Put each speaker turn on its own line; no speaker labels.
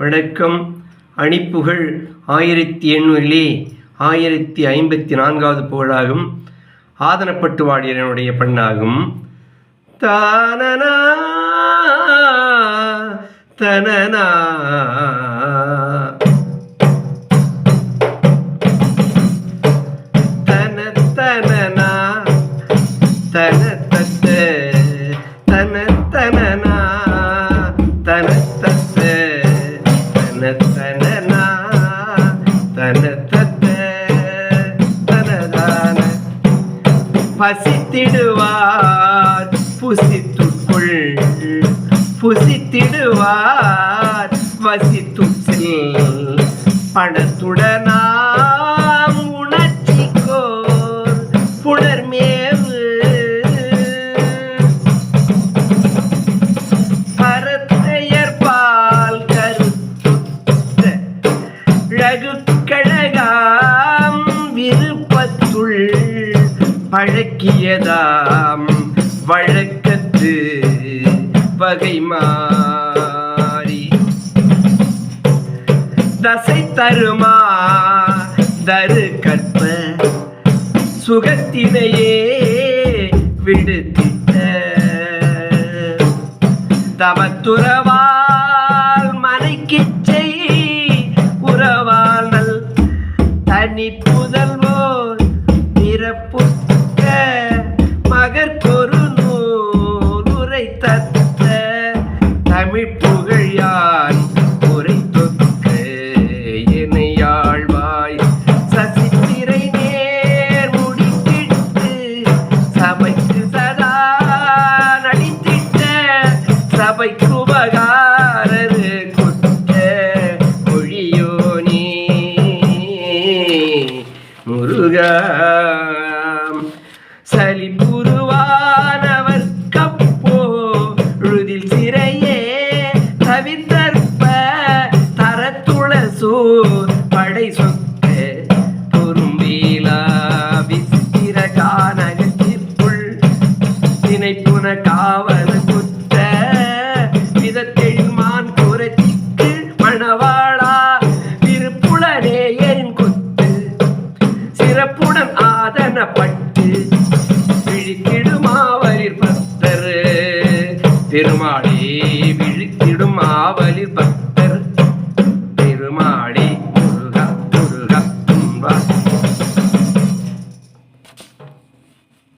வணக்கம். அணிப்புகழ் ஆயிரத்தி எண்ணூறிலே ஆயிரத்தி ஐம்பத்தி நான்காவது புகழாகும். ஆதனப்பட்டு வாடியனுடைய பெண்ணாகும். தானனா தனனா. தன தனனா. தன தன தன தனனா. தன பசித்திடுவார் புசித்துக்குள் புசித்திடுவார் வசித்துச்சில் படத்துடனாம் வழக்கியதாம். வழக்கத்து வகை மாறி தசை தருமா? தரு கற்ப. சுகத்தினையே விடுத்திட்ட. தமத்துறவா? தமிழ் புகழ் யான் உரை தொக்க இணையாழ்வாய் சசித்திரை நேர் முடித்திட்டு சபைக்கு சதா நடித்திட்ட சபைக்கு உபகாரரு குற்ற மொழியோனே. படை சொத்து பொறும்பீலா விசித்திர கானகத்திற்குள் திணைப்புன காவல் குத்த விதத்தெழுமான் குரத்திக்கு மணவாளா திருப்புலனேயரின் குத்து சிறப்புடன் ஆதனப்பட்டு விழித்திடுமாவரில் பக்தர். பெருமாளே விழித்திடும் ஆவலில் பக்தர்.